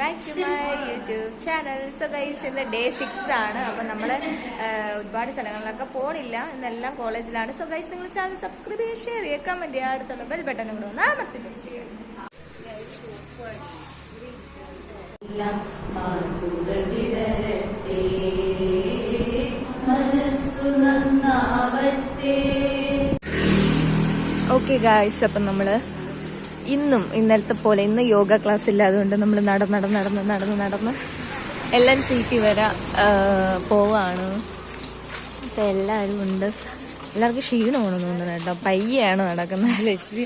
Back to my YouTube channel so guys ഇന്ന് day six ആണ്. അപ്പം നമ്മൾ ഒരുപാട് സ്ഥലങ്ങളിലൊക്കെ പോണില്ല. ഇന്നെല്ലാം കോളേജിലാണ്. സോ ഗൈസ് നിങ്ങൾ ചാനൽ സബ്സ്ക്രൈബ് ചെയ്യുക ഷെയർ ചെയ്യുക കമന്റ് ചെയ്യുക. അടുത്തുള്ള ബെൽ ബട്ടൺ കൂടെ ഒന്ന് അമർത്തിട്ട് ഓക്കെ ഗായ്സ് അപ്പം നമ്മൾ ഇന്നും ഇന്നലത്തെ പോലെ ഇന്ന് യോഗ ക്ലാസ് ഇല്ലാതുകൊണ്ട് നമ്മൾ നടന്ന് നടന്ന് നടന്ന് നടന്ന് നടന്ന് എല്ലാം സീറ്റി വരെ പോവാണ്. ഇപ്പം എല്ലാവരും ഉണ്ട്. എല്ലാവർക്കും ക്ഷീണമാണ് തോന്നുന്നത് കേട്ടോ. പയ്യാണ് നടക്കുന്നത്. ലക്ഷ്മി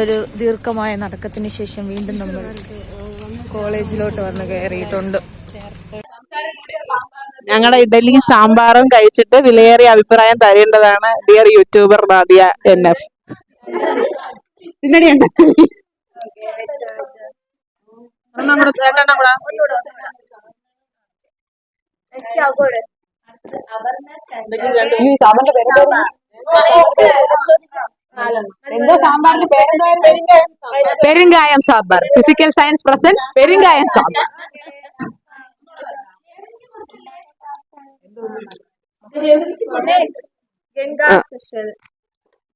ഒരു ദീർഘമായ നടക്കത്തിന് ശേഷം വീണ്ടും നമ്മൾ കോളേജിലോട്ട് വന്ന് കയറിയിട്ടുണ്ട്. ഞങ്ങളുടെ ഇഡലി സാമ്പാറും കഴിച്ചിട്ട് വിലയേറിയ അഭിപ്രായം തരേണ്ടതാണ് dear YouTuber Nadia N F. നമ്മുടെ ചേട്ടൻ നമ്മുടെ എന്തോ സാമ്പാറിന്റെ പേരെന്തായിരുന്നു? പെരുങ്കായം സാമ്പാർ. ഫിസിക്കൽ സയൻസ് പ്രസൻസ് പെരുങ്കായം സാമ്പാർ.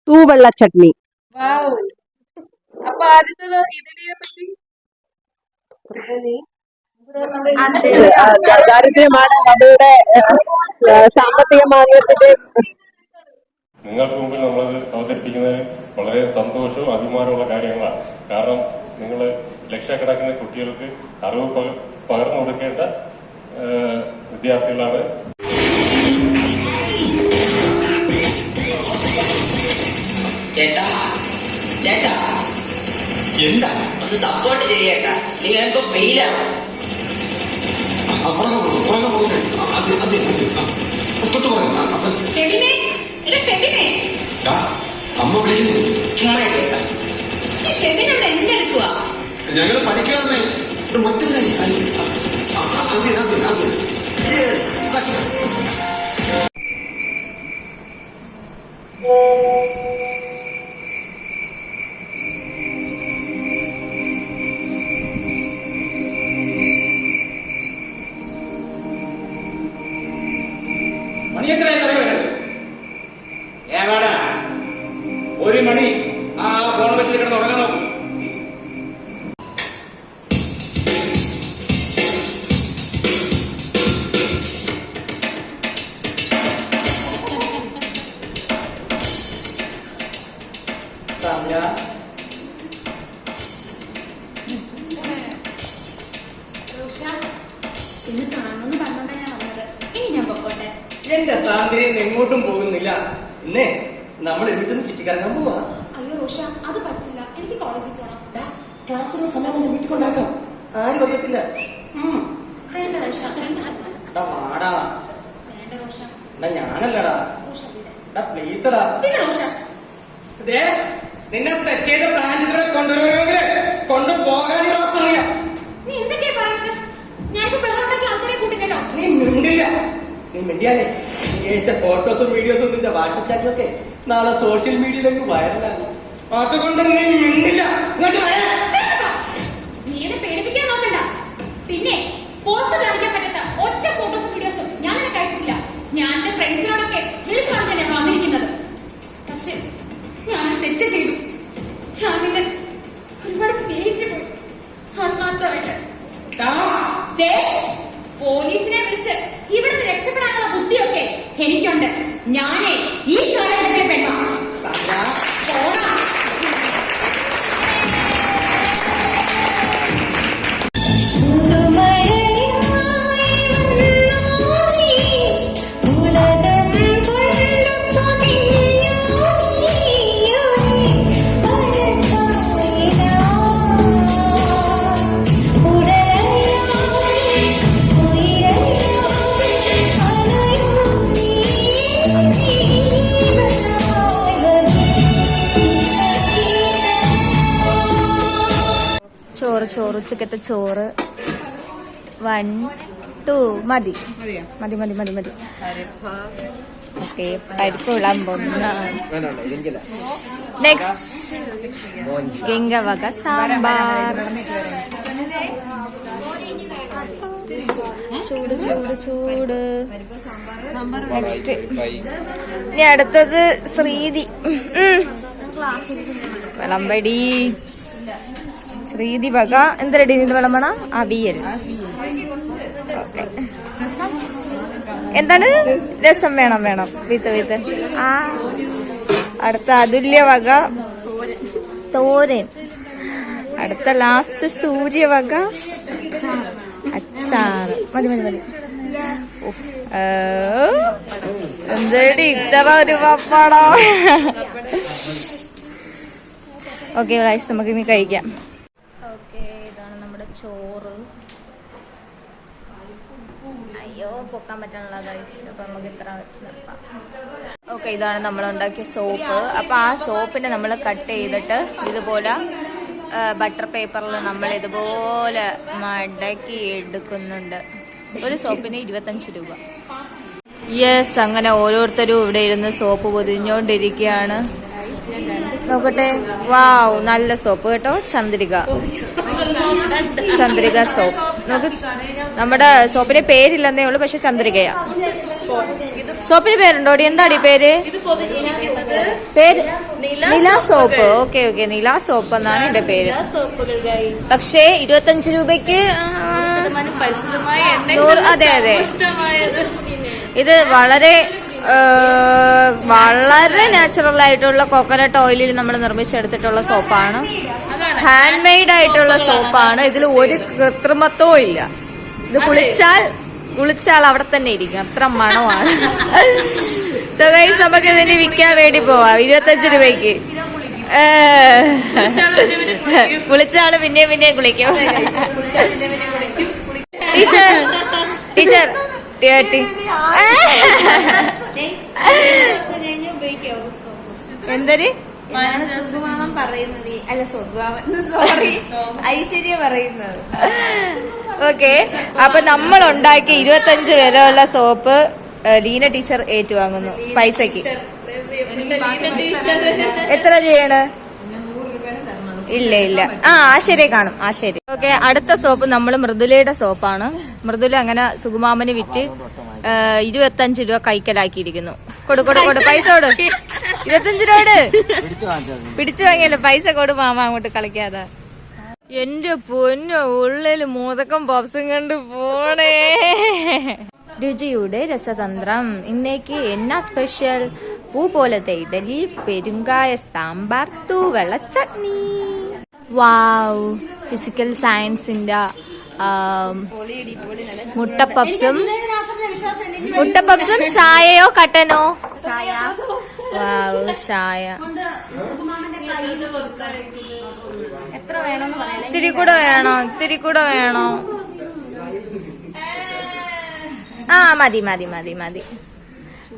തൂവെള്ള ചട്നി. അപ്പൊ ആദ്യത്തെ ഇഡലിയെ പറ്റി? ദാരിദ്ര്യമാണ് സാമ്പത്തിക നിങ്ങൾക്ക് മുമ്പിൽ നമ്മളത് അവതരിപ്പിക്കുന്നതിന് വളരെ സന്തോഷവും അഭിമാനമുള്ള കാര്യങ്ങളാണ്. കാരണം നിങ്ങൾ ലക്ഷക്കണക്കിന് കുട്ടികൾക്ക് അറിവ് പക- പകർന്നു കൊടുക്കേണ്ട വിദ്യാർത്ഥികളാണ് തൊട്ട് ഒന്ന് സപ്പോർട്ട് അത്. നീ എടാ ഫെബിനെ ഡാ, അമ്മ വിളിക്കുന്നു. ചുമ്മാ എന്തെടുക്കുക ഞങ്ങൾ പഠിക്കാമേ മറ്റൊരു കാര്യം. അതെ അതെ അതെ. സക്സസ് എടാ ഞാനല്ലടാ. പ്ലീസടാ നിന്നെ സെറ്റ് ചെയ്ത പ്ലാൻ ഇതിലൂടെ കൊണ്ടുവരുമെങ്കിൽ അറിയാം. നീ എന്തൊക്കെയാ പറയുന്നത്? ഞാനിപ്പോ ബഹളമുണ്ടാക്കി ആൾക്കാരെ കൂട്ടിട്ടോ നീ മിണ്ടില്ല. നീ മിണ്ടിയാലേ. ഫോട്ടോസും വീഡിയോസും നിന്റെ വാട്സപ്പ് ചാറ്റിലൊക്കെ നാളെ സോഷ്യൽ മീഡിയയിലേക്ക് വൈറലാകും അതുകൊണ്ട് നീ മിണ്ടില്ല. ഇങ്ങോട്ട് വരാ. നീ എന്നെ പേടിപ്പിക്കാൻ നോക്കണ്ട. പിന്നെ ചോറ് ചോറ് ഉച്ചക്കത്തെ ചോറ്. വൺ ടു മതി. മതി മതി മതി മതി. ഓക്കെ പരിപ്പ് വിളമ്പൊന്ന് നെക്സ്റ്റ് ഗംഗ വക സാമ്പാർ. ചൂട് ചൂട് ചൂട്. നെക്സ്റ്റ് ഇനി അടുത്തത് ശ്രീതി. വിളമ്പടി. ശ്രീതി വക എന്തരടി ഇത് വിളമ്പണ അവിയൽ എന്താണ്? രസം വേണം വേണം. വിത്ത് വിത്ത്. ആ അടുത്ത അതുല്യ വക. തോരൻ. അടുത്ത ലാസ്റ്റ് സൂര്യവക അച്ചാർ. മതി മതി മതി. എന്തേടി ഇത്ര ഒരു പപ്പടം ഓക്കെ ഗൈസ് നമുക്ക് ഇനി കഴിക്കാം ഓക്കെ ഇതാണ് നമ്മുടെ ചോറ് അയ്യോ പൊക്കാൻ പറ്റാനുള്ള ഗൈസ് അപ്പൊ നമുക്ക് ഇത്ര വെച്ച് നിർത്താം. ഓക്കെ ഇതാണ് നമ്മൾ ഉണ്ടാക്കിയ സോപ്പ് അപ്പൊ ആ സോപ്പിനെ നമ്മൾ കട്ട് ചെയ്തിട്ട് ഇതുപോലെ ബട്ടർ പേപ്പറിൽ നമ്മൾ ഇതുപോലെ മടക്കി എടുക്കുന്നുണ്ട്. ഒരു സോപ്പിന് ഇരുപത്തഞ്ച് രൂപ. യെസ് അങ്ങനെ ഓരോരുത്തരും ഇവിടെ ഇരുന്ന് സോപ്പ് പൊതിഞ്ഞോണ്ടിരിക്കുകയാണ്. നോക്കട്ടെ? വാവ് നല്ല സോപ്പ് കേട്ടോ ചന്ദ്രിക. ചന്ദ്രിക സോപ്പ് നമുക്ക് നമ്മുടെ സോപ്പിന്റെ പേരില്ലെന്നേ ഉള്ളൂ പക്ഷെ ചന്ദ്രികയാ. സോപ്പിന് പേരുണ്ടോടി എന്താടി പേര്? പേര് Nila soap okay okay Nila soap എന്നാണ് എന്റെ പേര്. പക്ഷേ ഇരുപത്തഞ്ച് രൂപയ്ക്ക് അതെ അതെ. ഇത് വളരെ വളരെ നാച്ചുറൽ ആയിട്ടുള്ള കോക്കനട്ട് ഓയിലിൽ നമ്മൾ നിർമ്മിച്ചെടുത്തിട്ടുള്ള സോപ്പാണ് ഹാൻഡ് മെയ്ഡ് ആയിട്ടുള്ള സോപ്പാണ് ഇതിൽ ഒരു കൃത്രിമത്വവും ഇല്ല. ഇത് കുളിച്ചാൽ കുളിച്ചാൽ അവിടെ തന്നെ ഇരിക്കും. അത്ര മണമാണ്. സോ ഗൈസ് നമുക്ക് ഇതിന് വിൽക്കാൻ വേണ്ടി പോവാം. ഇരുപത്തഞ്ച് രൂപയ്ക്ക്. കുളിച്ചാൾ പിന്നെ പിന്നെയും കുളിക്കും. ടീച്ചർ ടീച്ചർ ടീ- എന്തൊരു? സുഖമാമൻ പറയുന്നത്? അല്ല സുഖമാമൻ സോറി ഐശ്വര്യ പറയുന്നത്. ഓക്കെ. അപ്പൊ നമ്മൾ ഉണ്ടാക്കിയ ഇരുപത്തഞ്ച് വിലയുള്ള സോപ്പ് ലീന ടീച്ചർ ഏറ്റുവാങ്ങുന്നു. പൈസക്ക് എത്ര രൂപയാണ് ഇല്ല ഇല്ല. ആ ആശരെ കാണും ആശരി. ഓക്കെ അടുത്ത സോപ്പ് നമ്മൾ മൃദുലയുടെ സോപ്പാണ്. മൃദുല അങ്ങനെ സുകുമാമന് വിറ്റ് ഇരുപത്തഞ്ച് രൂപ കൈക്കലാക്കിയിരിക്കുന്നു. കൊടു കൊടു പൈസ കൊടു. ഇരുപത്തഞ്ച് രൂപ പിടിച്ചു വാങ്ങിയല്ലോ പൈസ കൊടു മാമ അങ്ങോട്ട് കളിക്കാതെ. എന്റെ പൊന്നോ ഉള്ളിൽ മോതക്കം പപ്സും കണ്ട് പോണേ. രുചിയുടെ രസതന്ത്രം. ഇന്നേക്ക് എന്നാ സ്പെഷ്യൽ പൂ പോലത്തെ ഇഡലി പെരുങ്കായ സാമ്പാർ തൂവെള്ള ചട്നി. വാവ് ഫിസിക്കൽ സയൻസിന്റെ മുട്ടപ്പപ്സും മുട്ടപ്പപ്സും മുട്ട ചായയോ കട്ടനോ? വാവ് ചായ. ഇത്തിരി കൂടെ വേണോ? ഇത്തിരി കൂടെ വേണോ? ആ മതി മതി മതി മതി.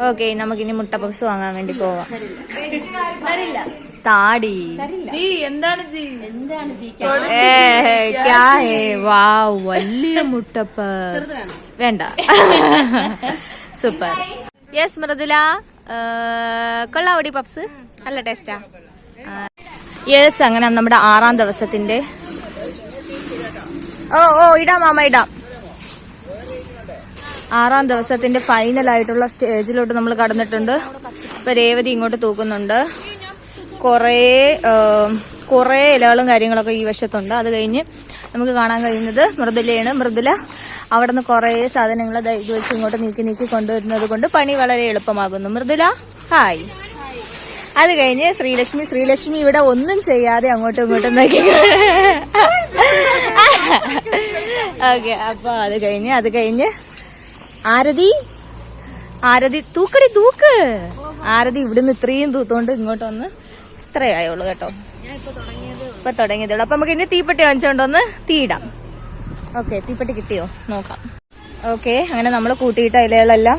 ഓക്കെ നമുക്കിനി മുട്ട പപ്സ് വാങ്ങാൻ വേണ്ടി പോവാം. തരില്ല. താടി. എന്താണ് ജി? എന്താണ് ജി? ഏ, ക്യാ ഹേ വാവ് വലിയ മുട്ടപ്പ വേണ്ട. സൂപ്പർ. യെസ് മൃദുല. കൊള്ളാവടി പപ്സ്. നല്ല ടേസ്റ്റാ യെസ് അങ്ങനെ നമ്മുടെ ആറാം ദിവസത്തിന്റെ ഓ ഓ ഇടാം മാമ ഇടാം. ആറാം ദിവസത്തിന്റെ ഫൈനൽ ആയിട്ടുള്ള സ്റ്റേജിലോട്ട് നമ്മൾ കടന്നിട്ടുണ്ട്. ഇപ്പൊ രേവതി ഇങ്ങോട്ട് തൂക്കുന്നുണ്ട്. കുറേ കുറേ ഇലകളും കാര്യങ്ങളൊക്കെ ഈ വശത്തുണ്ട്. അത് കഴിഞ്ഞ് നമുക്ക് കാണാൻ കഴിയുന്നത് മൃദുലയാണ്. മൃദുല അവിടെ നിന്ന് കുറേ സാധനങ്ങൾ ഇത് വെച്ച് ഇങ്ങോട്ട് നീക്കി നീക്കി കൊണ്ടുവരുന്നത് കൊണ്ട് പണി വളരെ എളുപ്പമാകുന്നു. മൃദുല ഹായ് അത് കഴിഞ്ഞ് ശ്രീലക്ഷ്മി ശ്രീലക്ഷ്മി ഇവിടെ ഒന്നും ചെയ്യാതെ അങ്ങോട്ടും ഇങ്ങോട്ടും നോക്കി. ഓക്കെ അപ്പൊ അത് കഴിഞ്ഞ് അത് കഴിഞ്ഞ് ആരതി? ആരതി തൂക്കടി തൂക്ക്. ആരതി ഇവിടുന്ന് ഇത്രയും തൂത്തോണ്ട് ഇങ്ങോട്ട് വന്ന് ഇത്രേ ആയുള്ളൂ കേട്ടോ. ഇപ്പൊ തുടങ്ങിയതേ ഉള്ളൂ. അപ്പൊ നമുക്ക് ഇനി തീപ്പെട്ടി വാങ്ങിച്ചോണ്ടൊന്ന് തീയിടാം. ഓക്കെ തീപ്പെട്ടി കിട്ടിയോ? നോക്കാം. ഓക്കെ അങ്ങനെ നമ്മൾ കൂട്ടിയിട്ട ഇലകളെല്ലാം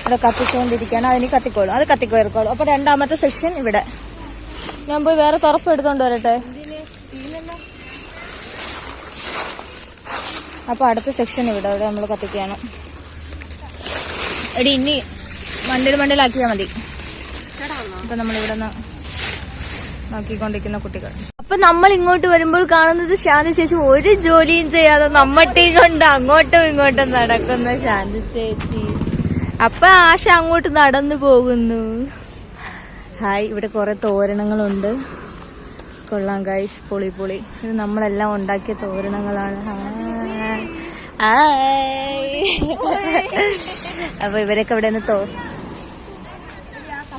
ഇവിടെ കത്തിച്ചുകൊണ്ടിരിക്കുകയാണ് അതിന് കത്തിക്കോളും. അത് കത്തിക്കോർക്കോളും അപ്പൊ രണ്ടാമത്തെ സെക്ഷൻ ഇവിടെ. ഞാൻ പോയി വേറെ തുറപ്പ് എടുത്തോണ്ട് വരട്ടെ? അപ്പൊ അടുത്ത സെക്ഷൻ ഇവിടെ അവിടെ നമ്മൾ കത്തിക്കുകയാണ്. എടി ഇനി മണ്ടൽ മണ്ടലാക്കിയാൽ മതി. അപ്പൊ നമ്മളിവിടെ നിന്ന് നോക്കിക്കൊണ്ടിരിക്കുന്ന കുട്ടികൾ. അപ്പൊ നമ്മൾ ഇങ്ങോട്ട് വരുമ്പോൾ കാണുന്നത് ശാന്തി ചേച്ചി ഒരു ജോലിയും ചെയ്യാതെ നമ്മട്ടി കൊണ്ട് അങ്ങോട്ടും ഇങ്ങോട്ടും നടക്കുന്ന ശാന്തി ചേച്ചി. അപ്പൊ ആശ അങ്ങോട്ട് നടന്നു പോകുന്നു. ഹായ് ഇവിടെ കുറെ തോരണങ്ങളുണ്ട്. കൊള്ളാം ഗൈസ് പൊളി പൊളി. ഇത് നമ്മളെല്ലാം ഉണ്ടാക്കിയ തോരണങ്ങളാണ്. ഹായ്. ഹായ്. അപ്പൊ ഇവരൊക്കെ ഇവിടെ നിന്ന് തോ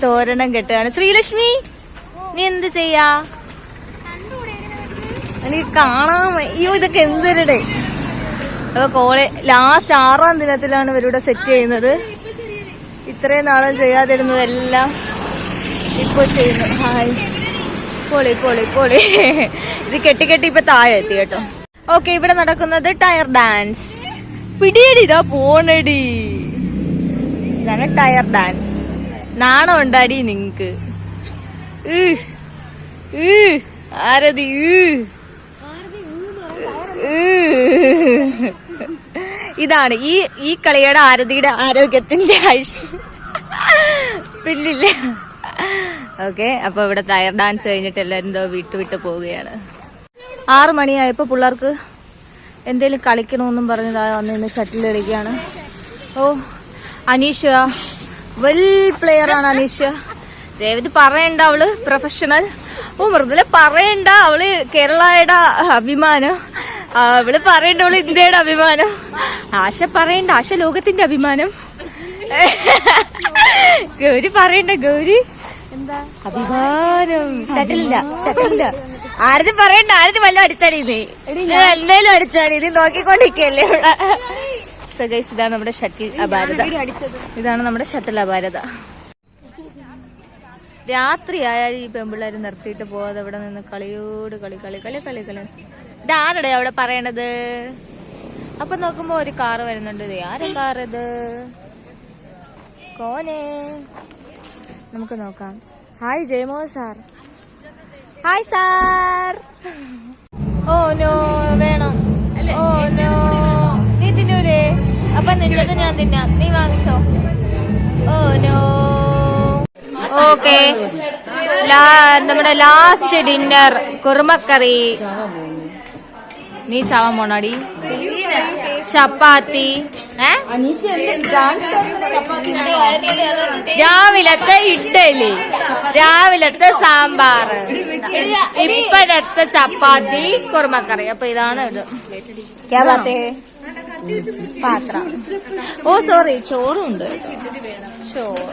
തോരണം കെട്ടുകയാണ്. ശ്രീലക്ഷ്മി നീ എന്ത് ചെയ്യാ? എനിക്ക് കാണാൻ അയ്യോ ഇതൊക്കെ എന്തൊരുടേ? അപ്പൊ കോളേ ലാസ്റ്റ് ആറാം ദിനത്തിലാണ് ഇവരിവിടെ സെറ്റ് ചെയ്യുന്നത്. ഇത്രയും നാളും ചെയ്യാതിരുന്നതെല്ലാം ഇപ്പൊ ചെയ്യുന്നു. ഹായ്. പൊളി പൊളി പൊളി. ഇത് കെട്ടി കെട്ടി ഇപ്പൊ താഴെ എത്തി കേട്ടോ. ഓക്കെ ഇവിടെ നടക്കുന്നത് ടയർ ഡാൻസ്. പിടിയടി ഇതാ പോണടി. ഇതാണ് ടയർ ഡാൻസ്. നാണം ഉണ്ടാടി നിങ്ങക്ക് ആരതി. ഇതാണ് ഈ ഈ കളിയുടെ ആരതിയുടെ ആരോഗ്യത്തിന്റെ ഐശ്വര്യം പിന്നില്ല. ഓക്കെ അപ്പൊ ഇവിടെ ടയർ ഡാൻസ് കഴിഞ്ഞിട്ട് എല്ലാരും എന്തോ വിട്ടുവിട്ട് വിട്ട് പോവുകയാണ്. ആറു മണിയായപ്പോൾ പിള്ളേർക്ക് എന്തേലും കളിക്കണമെന്നും പറഞ്ഞതാ വന്ന് ഇന്ന് ഷട്ടിൽ കളിക്കുകയാണ് ഓ അനീഷ. വെൽ പ്ലെയർ ആണ് അനീഷ. ദേവത് പറയണ്ട അവൾ പ്രൊഫഷണൽ ഓ മൃദുല പറയണ്ട അവൾ കേരളയുടെ അഭിമാനം. അവൾ പറയണ്ട അവൾ ഇന്ത്യയുടെ അഭിമാനം. ആശ പറയണ്ട ആശ ലോകത്തിന്റെ അഭിമാനം. ഗൗരി പറയണ്ട ഗൗരി. എന്താ? അഭിമാനം. ഷട്ടിലില്ല ഷട്ടിലില്ല ആരതി പറയണ്ട ആരും വല്ല അടിച്ചാടി നീ എന്തേലും അടിച്ചാടി നീ നോക്കിക്കൊണ്ടിരിക്കല്ലേ ഇവിടെ ഇതാണ് നമ്മുടെ ഷട്ടിൽ അപാരത. ഇതാണ് നമ്മുടെ ഷട്ടിൽ അപാരത. രാത്രി ആയാൽ ഈ പെമ്പിള്ളേർ നിർത്തിയിട്ട് പോവാതെ അവിടെ നിന്ന് കളിയോട് കളി കളി കളി കളി കളി. ഇതാരുടെ അവിടെ പറയണത്? അപ്പൊ നോക്കുമ്പോ ഒരു കാറ് വരുന്നുണ്ട്. ഇത് ആരെ കാർ ഇത്? കോനെ. നമുക്ക് നോക്കാം. ഹായ് ജയമോ sir. Hi sir oh no വേണം. ഓ നോ നീ തിന്നൂലേ? അപ്പൊ നിന്റത് ഞാൻ തിന്നാം. നീ വാങ്ങിച്ചോ. ഓ നോ ഓക്കെ നമ്മുടെ ലാസ്റ്റ് ഡിന്നർ കുറുമക്കറി. നീ ചാവാൻ പോണാടി. ചപ്പാത്തി. രാവിലത്തെ ഇഡ്ഡലി രാവിലത്തെ സാമ്പാർ ഇപ്പഴത്തെ ചപ്പാത്തി കുറുമക്കറി. അപ്പൊ ഇതാണ് ഇത്. പാത്രം. ഓ സോറി ചോറുണ്ട്. ചോറ്.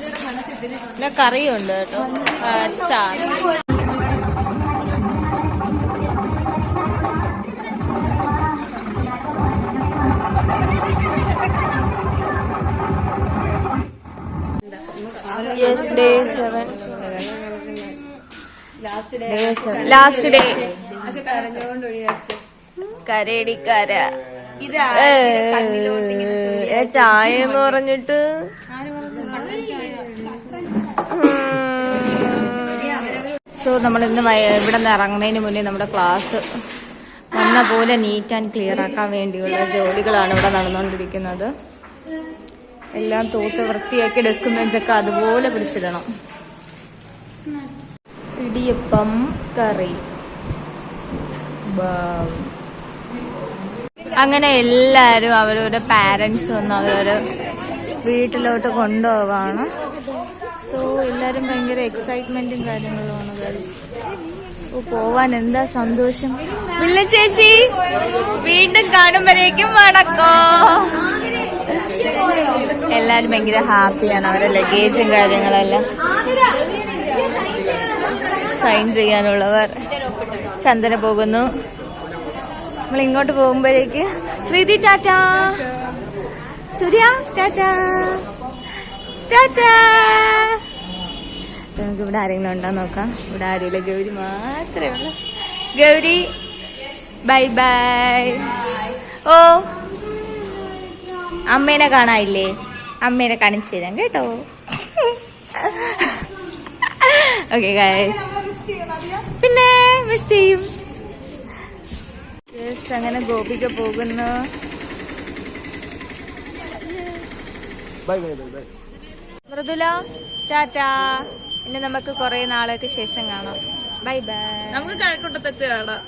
പിന്നെ കറിയുണ്ട് കേട്ടോ. അച്ചാർ yes day seven last day കരയടിക്കാര. ചായ എന്ന് പറഞ്ഞിട്ട്. സോ നമ്മൾ ഇന്ന് ഇവിടെ നിന്ന് ഇറങ്ങുന്നതിന് മുന്നേ നമ്മുടെ ക്ലാസ് വന്ന പോലെ നീറ്റ് ആൻഡ് ക്ലിയർ ആക്കാൻ വേണ്ടിയുള്ള ജോലികളാണ് ഇവിടെ നടന്നുകൊണ്ടിരിക്കുന്നത്. എല്ലാം തൂത്ത് വൃത്തിയാക്കി ഡെസ്കും ബെഞ്ചൊക്കെ അതുപോലെ പിടിച്ചിടണം ഇടിയപ്പം കറി. അങ്ങനെ എല്ലാരും അവരവരുടെ പാരൻസ് വന്ന് അവരവരെ വീട്ടിലോട്ട് കൊണ്ടുപോവാണ്. സോ എല്ലാരും ഭയങ്കര എക്സൈറ്റ്മെന്റും കാര്യങ്ങളുമാണ് ഗൈസ് പോവാൻ എന്താ സന്തോഷം? വില്ല ചേച്ചി വീണ്ടും കാണുമ്പോഴേക്കും വണക്കോ. എല്ലാരും ഭയങ്കര ഹാപ്പിയാണ്. അവരുടെ ലഗേജും കാര്യങ്ങളെല്ലാം സൈൻ ചെയ്യാനുള്ളവർ. ചന്ദന പോകുന്നു. നമ്മൾ ഇങ്ങോട്ട് പോകുമ്പോഴേക്ക് ശ്രീതി ടാറ്റ. സൂര്യ ടാറ്റ. ടാറ്റ. നമുക്ക് ഇവിടെ ആരെങ്കിലും ഉണ്ടോ നോക്കാം. ഇവിടെ ആരുമില്ല. ഗൗരി മാത്രമേ ഉള്ളൂ. ഗൗരി ബൈ ബൈ ഓ അമ്മേനെ കാണാനില്ലേ? അമ്മേനെ കാണിച്ചു തരാം കേട്ടോ ഓക്കെ പിന്നെ മിസ് ചെയ്യും. യെസ് അങ്ങനെ ഗോപിക പോകുന്നു. മൃദുല ടാറ്റാ. ഇനി നമുക്ക് കുറെ നാളേക്ക് ശേഷം കാണാം. ബൈ ബൈ നമുക്ക് കഴക്കൂട്ടത്തച്ച് കാണാം